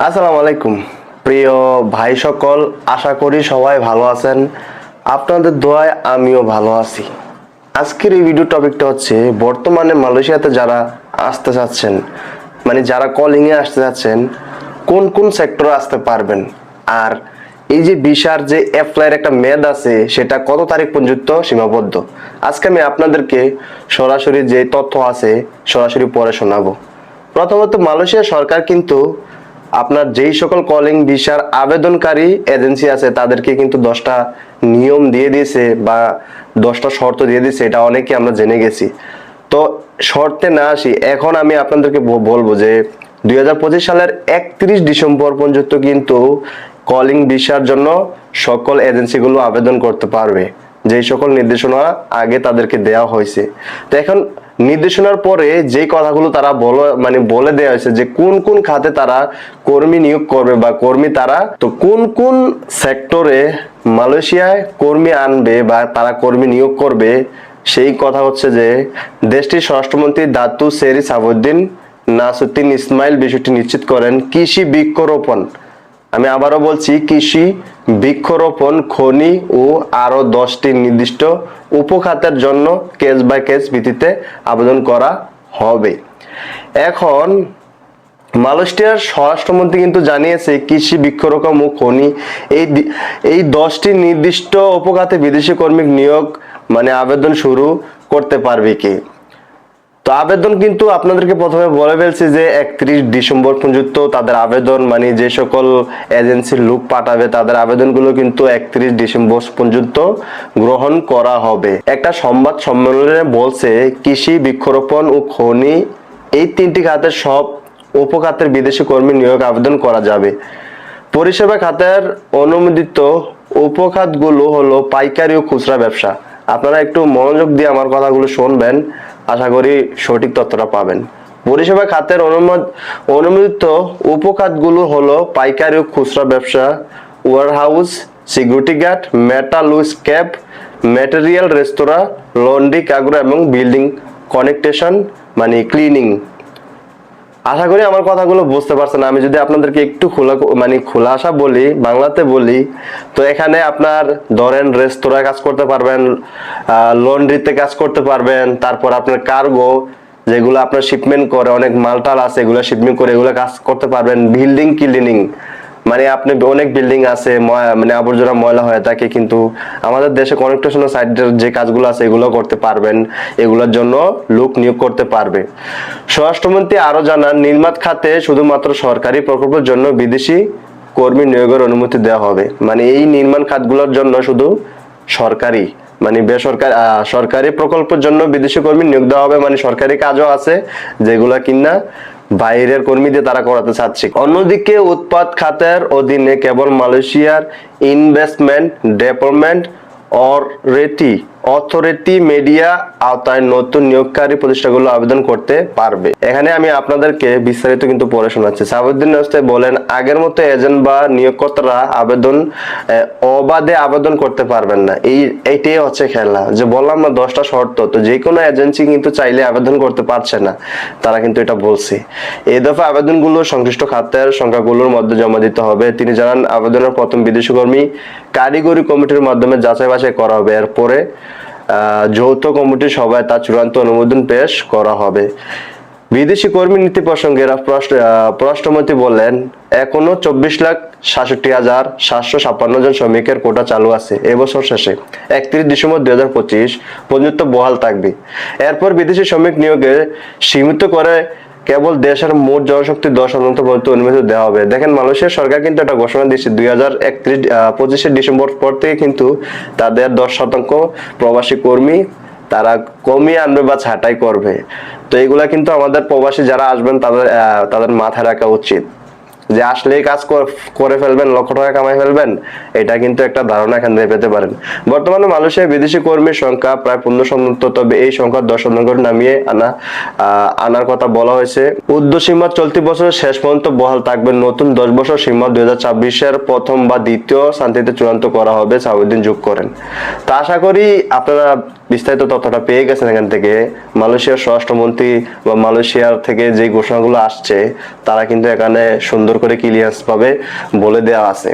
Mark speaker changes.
Speaker 1: আসসালামু আলাইকুম। প্রিয় ভাই সকল, আশা করি সবাই ভালো আছেন। আপনাদের দোয়ায় আমিও ভালো আছি। আজকের এই ভিডিও টপিকটা হচ্ছে, বর্তমানে মালয়েশিয়াতে যারা আসতে চাচ্ছেন মানে যারা কলিংয়ে আসতে চাচ্ছেন, কোন কোন সেক্টরে আসতে পারবেন? আর এই যে বিশার যে অ্যাপ্লাইয়ের একটা মেয়াদ আছে, সেটা কত তারিখ পর্যন্ত সীমাবদ্ধ? আজকে আমি আপনাদেরকে সরাসরি যে তথ্য আছে, সরাসরি পরে শোনাবো। প্রথমত, মালয়েশিয়া সরকার কিন্তু আপনার যেই সকল কলিং ভিসার আবেদনকারী এজেন্সি আছে, তাদেরকে কিন্তু দশটা নিয়ম দিয়ে দিয়েছে বা দশটা শর্ত দিয়ে দিয়েছে, এটা অনেকে আমরা জেনে গেছি। তো শর্তে না আসি, এখন আমি আপনাদেরকে বলব যে দুই হাজার পঁচিশ সালের একত্রিশ ডিসেম্বর পর্যন্ত কিন্তু কলিং ভিসার জন্য সকল এজেন্সিগুলো আবেদন করতে পারবে। যেই সকল নির্দেশনা আগে তাদেরকে দেওয়া হয়েছে। তো এখন নির্দেশনার পরে যেই কথাগুলো তারা বলো মানে বলে দেওয়া হয়েছে যে কোন কোন খাতে তারা কর্মী নিয়োগ করবে বা কর্মী তারা, তো কোন কোন সেক্টরে মালয়েশিয়ায় কর্মী আনবে বা তারা কর্মী নিয়োগ করবে, সেই কথা হচ্ছে যে দেশটির স্বরাষ্ট্রমন্ত্রী দাতু সেরি সাবুদ্দিন নাসুদ্দিন ইসমাইল বিষয়টি নিশ্চিত করেন, কৃষি বৃক্ষরোপণ। আমি আবারও বলছি, কৃষি, বৃক্ষরোপণ, খনি ও আরও দশটি নির্দিষ্ট উপখাতের জন্য কেস বাই কেস ভিত্তিতে আবেদন করা হবে। এখন, মালয়েশিয়ার স্বরাষ্ট্রমন্ত্রী কিন্তু জানিয়েছে, কৃষি, বৃক্ষরোপণ ও খনি এই এই দশটি নির্দিষ্ট উপখাতে বিদেশি কর্মী নিয়োগ মানে আবেদন শুরু করতে পারবে কে? তো আবেদন কিন্তু আপনাদেরকে প্রথমে বলে ফেলছি যে একত্রিশ ডিসেম্বর পর্যন্ত তাদের আবেদন মানে যে সকল এজেন্সির লোক পাঠাবে, তাদের আবেদনগুলো কিন্তু একত্রিশ ডিসেম্বর পর্যন্ত গ্রহণ করা হবে। একটা সংবাদ সম্মেলনে বলছে, কৃষি, বৃক্ষরোপণ ও খনি, এই তিনটি খাতের সব উপখাতের বিদেশি কর্মী নিয়োগ আবেদন করা যাবে। পরিষেবা খাতের অনুমোদিত উপখাতগুলো হলো পাইকারি ও খুচরা ব্যবসা। আপনারা একটু মনোযোগ দিয়ে আমার কথাগুলো শুনবেন। আশা করি সঠিক তথ্যটা পাবেন। পরিষেবা খাতের অনুমোদ, অনুমোদিত উপখাতগুলো হলো পাইকারি ও খুচরা ব্যবসা warehouse security guard metal cab material restaurant laundry Kagra এবং বিল্ডিং কনেকটেশন মানে ক্লিনিং আশা করি আমার কথাগুলো বুঝতে পারছেন। আমি যদি আপনাদেরকে একটু খোলা মানে খোলা খোলাসা বলি, বাংলাতে বলি, তো এখানে আপনার ধরেন রেস্তোরাঁয় কাজ করতে পারবেন লন্ড্রিতে কাজ করতে পারবেন, তারপর আপনার কার্গো, যেগুলো আপনার শিপমেন্ট করে, অনেক মালটাল আছে, এগুলো শিপমেন্ট করে এগুলো কাজ করতে পারবেন বিল্ডিং ক্লিনিং মানে আপনি অনেক বিল্ডিং আছে মানে আবর্জনা ময়লা হয়ে থাকে, কিন্তু আমাদের দেশে কনেকটেশনের সাইডের যে কাজগুলো আছে, এগুলো করতে পারবেন। এগুলোর জন্য লোক নিয়োগ করতে পারবে। স্বরাষ্ট্রমন্ত্রী আরও জানান নির্মাণ খাতে শুধুমাত্র সরকারি প্রকল্পের জন্য বিদেশি কর্মী নিয়োগের অনুমতি দেওয়া হবে। মানে এই নির্মাণ খাতগুলোর জন্য শুধু সরকারি মানে বেসরকারি সরকারি প্রকল্পের জন্য বিদেশি কর্মী নিয়োগ দেওয়া হবে। মানে সরকারি কাজও আছে যেগুলা কিনা বাইরের কর্মীদের তারা করাতে চাচ্ছে। অন্যদিকে উৎপাদ খাতের অধীনে কেবল মালয়েশিয়ার investment development authority authority media আওতায় নতুন নিয়োগকারী প্রতিষ্ঠানগুলো আবেদন করতে পারবে। এখানে আমি আপনাদেরকে বিস্তারিত কিন্তু পড়ে শোনাচ্ছি। সাবুদ্দিন বলেন, আগের মতো এজেন্ট বা নিয়োগকর্তারা আবেদন অবাধে আবেদন করতে পারবেন না। এই, এইটাই হচ্ছে খেলা। যে বললাম না, দশটা শর্ত, তো যে কোনো এজেন্সি কিন্তু চাইলে আবেদন করতে পারছে না। তারা কিন্তু এটা বলছে। এই দফা আবেদনগুলো সংশ্লিষ্ট খাতের সংখ্যাগুলোর মধ্যে জমা দিতে হবে। তিনি জানান, আবেদনের প্রথম বিদেশি কর্মী কারিগরি কমিটির মাধ্যমে যাচাই করা হবে এরপরে যৌথ কমিটির সভায় তার চূড়ান্ত অনুমোদন পেশ করা হবে। বিদেশি কর্মী নীতি প্রসঙ্গে পররাষ্ট্রমন্ত্রী বললেন, এখনও চব্বিশ লাখ সাতষট্টি হাজার সাতশো ছাপ্পান্ন জন শ্রমিকের কোটা চালু আছে। এবছর শেষে, একত্রিশ ডিসেম্বর দুই হাজার পঁচিশ পর্যন্ত বহাল থাকবে। এরপর বিদেশি শ্রমিক নিয়োগে সীমিত করে কেবল দেশের মোট জনশক্তি দশ শতাংশ পর্যন্ত অনুমতি দেওয়া হবে। দেখেন মালয়েশিয়ার সরকার কিন্তু একটা ঘোষণা দিচ্ছে দুই হাজার একত্রিশ পঁচিশে ডিসেম্বর পর থেকে কিন্তু তাদের দশ শতাংশ প্রবাসী কর্মী তারা কমিয়ে আনবে বা ছাঁটাই করবে। তো এগুলা কিন্তু আমাদের প্রবাসী যারা আসবেন তাদের তাদের মাথায় রাখা উচিত। যে আসলেই কাজ করে ফেলবেন, লক্ষ টাকা কামাই ফেলবেন, এটা কিন্তু একটা ধারণা এখান থেকে পেতে পারেন। বর্তমানে মালয়েশিয়ায় বিদেশি কর্মীর সংখ্যা প্রায় পূর্ণ শতাংশ, তবে এই সংখ্যা দশ শতাংশ নামিয়ে আনা আনার কথা বলা হয়েছে। উর্ধ্বসীমা চলতি বছরের শেষ পর্যন্ত বহাল থাকবে নতুন দশ বছর সীমা দুই হাজার ছাব্বিশের প্রথম বা দ্বিতীয় শান্তিতে চূড়ান্ত করা হবে সাউদ্দিন যোগ করেন। তা আশা করি আপনারা বিস্তারিত তথ্যটা পেয়ে গেছেন এখান থেকে। মালয়েশিয়ার স্বরাষ্ট্রমন্ত্রী বা মালয়েশিয়ার থেকে যে ঘোষণাগুলো আসছে, তারা কিন্তু এখানে সুন্দর সুন্দর করে ক্লিয়ার্স পাবে বলে দেওয়া আছে।